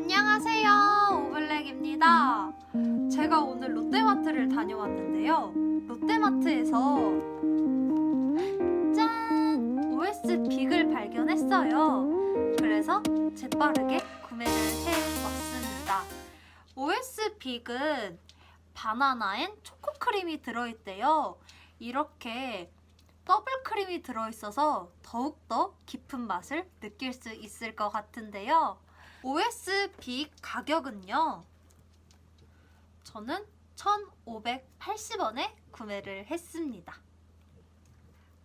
안녕하세요. 오블랙입니다. 제가 오늘 롯데마트를 다녀왔는데요. 롯데마트에서 짠! OS 빅을 발견했어요. 그래서 재빠르게 구매를 해왔습니다. OS 빅은 바나나 앤 초코크림이 들어있대요. 이렇게 더블 크림이 들어있어서 더욱더 깊은 맛을 느낄 수 있을 것 같은데요. OS 빅 가격은요. 저는 1,580원에 구매를 했습니다.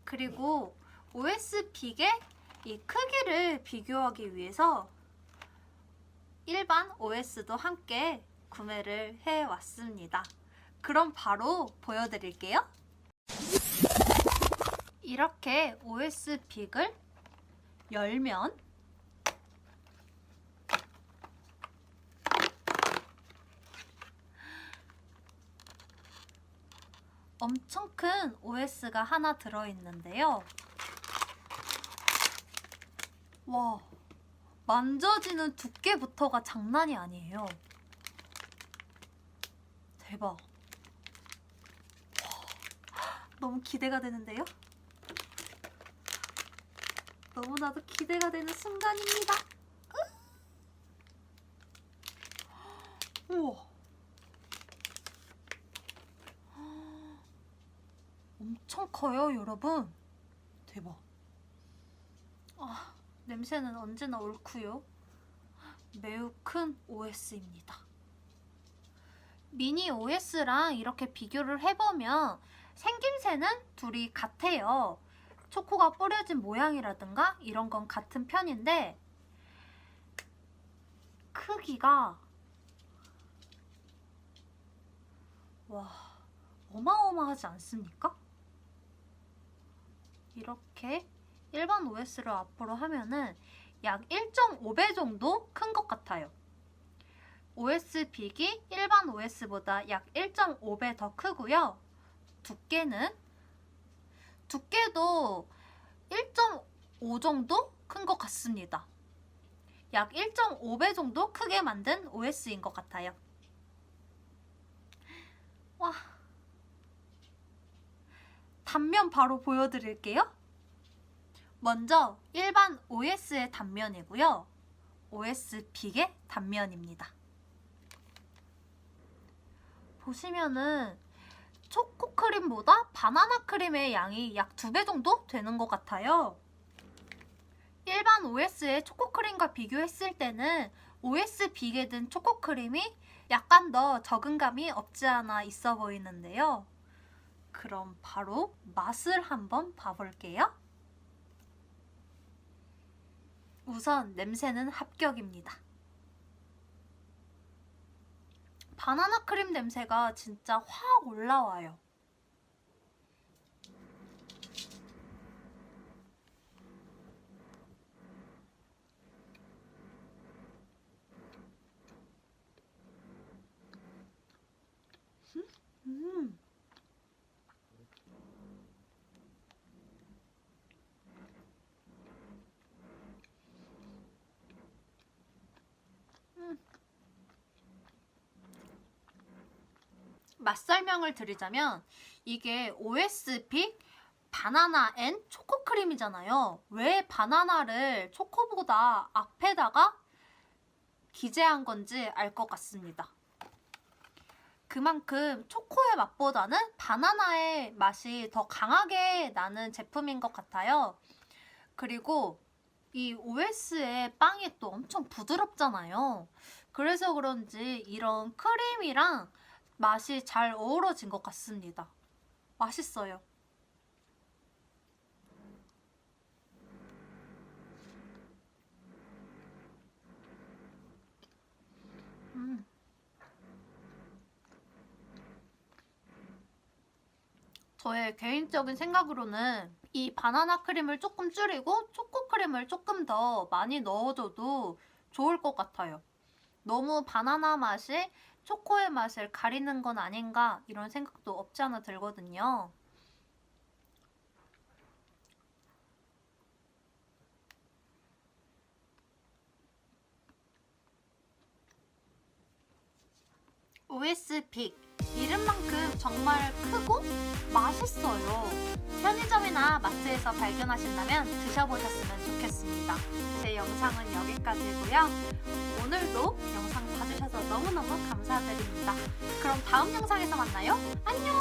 그리고 OS 빅의 이 크기를 비교하기 위해서 일반 OS도 함께 구매를 해 왔습니다. 그럼 바로 보여드릴게요. 이렇게 OS 빅을 열면 엄청 큰 OS가 하나 들어있는데요. 와, 만져지는 두께부터가 장난이 아니에요. 대박. 와, 너무 기대가 되는데요? 너무나도 기대가 되는 순간입니다. 우와. 엄청 커요, 여러분. 대박. 아, 냄새는 언제나 옳고요. 매우 큰 OS입니다. 미니 OS랑 이렇게 비교를 해보면 생김새는 둘이 같아요. 초코가 뿌려진 모양이라든가 이런 건 같은 편인데 크기가 와 어마어마하지 않습니까? 이렇게 일반 OS를 앞으로 하면은 약 1.5배 정도 큰 것 같아요. OS 빅이 일반 OS보다 약 1.5배 더 크고요. 두께는 두께도 1.5 정도 큰 것 같습니다. 약 1.5배 정도 크게 만든 OS인 것 같아요. 와. 단면 바로 보여드릴게요. 먼저 일반 OS의 단면이고요. OS 빅의 단면입니다. 보시면은 초코 크림보다 바나나 크림의 양이 약 두 배 정도 되는 것 같아요. 일반 OS의 초코 크림과 비교했을 때는 OS 빅에 든 초코 크림이 약간 더 적응감이 없지 않아 있어 보이는데요. 그럼 바로 맛을 한번 봐볼게요. 우선 냄새는 합격입니다. 바나나 크림 냄새가 진짜 확 올라와요. 음. 맛 설명을 드리자면 이게 OS 빅 바나나 앤 초코크림이잖아요. 왜 바나나를 초코보다 앞에다가 기재한 건지 알 것 같습니다. 그만큼 초코의 맛보다는 바나나의 맛이 더 강하게 나는 제품인 것 같아요. 그리고 이 OS의 빵이 또 엄청 부드럽잖아요. 그래서 그런지 이런 크림이랑 맛이 잘 어우러진 것 같습니다. 맛있어요. 음. 저의 개인적인 생각으로는 이 바나나 크림을 조금 줄이고 초코 크림을 조금 더 많이 넣어줘도 좋을 것 같아요. 너무 바나나 맛이 초코의 맛을 가리는 건 아닌가 이런 생각도 없지 않아 들거든요. OS 빅 이름만큼 정말 크고 맛있어요. 편의점이나 마트에서 발견하신다면 드셔보셨으면 좋겠습니다. 제 영상은 여기까지고요. 오늘도 영상 봐주셔서 너무너무 감사드립니다. 그럼 다음 영상에서 만나요. 안녕!